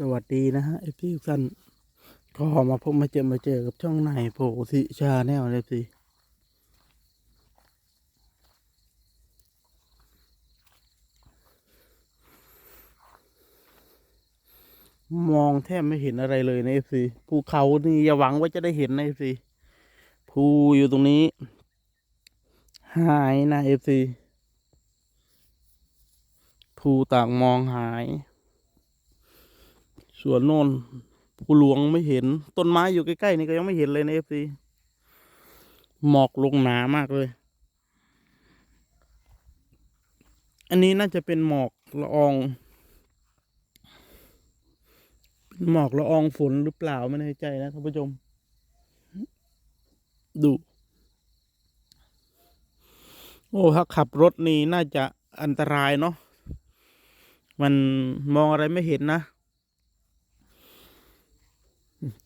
สวัสดีนะฮะเอฟซีทุกท่านก็มาพบมาเจอมาเจอกับช่องไหนโผสิชาแนลเอฟซีมองแทบไม่เห็นอะไรเลยในเอฟซีภูเขานี่อย่าหวังว่าจะได้เห็นในเอฟซีภูอยู่ตรงนี้ หายนะเอฟซีภูต่างมองหาย ส่วนโน่นภูหลวงไม่เห็น ต้นไม้อยู่ใกล้ๆนี่ก็ยังไม่เห็นเลยนะเอฟซีหมอกลงหนามากเลย อันนี้น่าจะเป็นหมอกละออง เป็นหมอกละอองฝนหรือเปล่าไม่แน่ใจนะท่านผู้ชม ดู โอ้ถ้าขับรถนี่น่าจะอันตรายเนาะ มันมองอะไรไม่เห็นนะ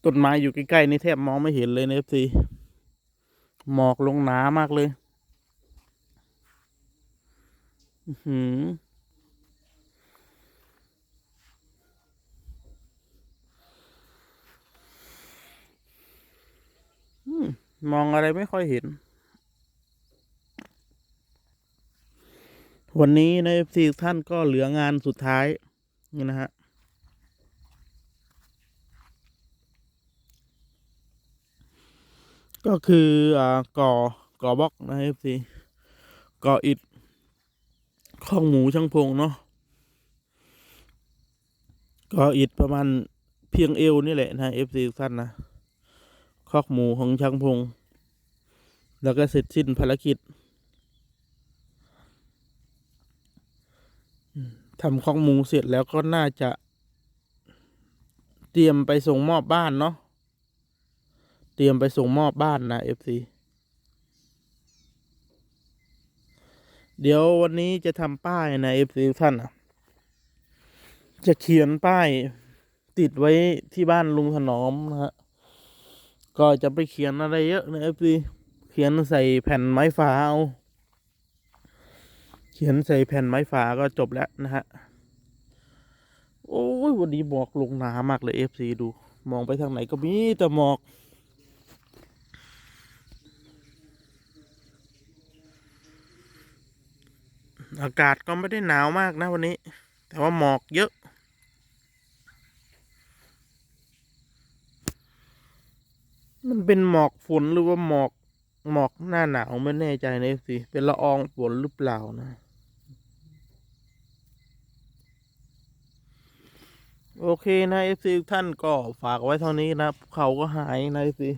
ต้นไม้อยู่ใกล้ๆนี่แทบมองไม่เห็นเลยนะเอฟซีหมอกลงหนามากเลย หืมมองอะไรไม่ค่อยเห็น วันนี้ในเอฟซีท่านก็เหลืองานสุดท้าย นี่นะฮะ ก็คืออ่าก่อก่อบล็อกนะเอฟซีก่ออิฐข้องหมูช่างพงเนาะก่ออิฐประมาณเพียงเอวนี่แหละนะเอฟซีท่านนะคอกหมูของช่างพง แล้วก็เสร็จสิ้นภารกิจทำคอกหมูเสร็จแล้วก็น่าจะ เตรียมไปส่งมอบบ้านเนาะ ตรียมไปส่งมอบบ้านนะเอฟซีเดี๋ยววันนี้จะทำป้ายนะเอฟซีท่านนะจะเขียนป้ายติดไว้ที่บ้านลุงถนอมนะฮะ ก็จะไปเขียนอะไรเยอะนะเอฟซีเขียนใส่แผ่นไม้ฝาเอา เขียนใส่แผ่นไม้ฝาก็จบแล้วนะฮะ โอ้ยวันนี้หมอกลงหนามากเลยเอฟซีดู มองไปทางไหนก็มีแต่หมอก อากาศก็ไม่ได้หนาวมากนะวันนี้ แต่ว่าหมอกเยอะ มันเป็นหมอกฝนหรือว่าหมอกหมอกหน้าหนาวไม่แน่ใจนะสิเป็นละอองฝนหรือเปล่านะ โอเคนะเอฟซีท่านก็ฝากไว้เท่านี้นะเขาก็หายนะเอฟซี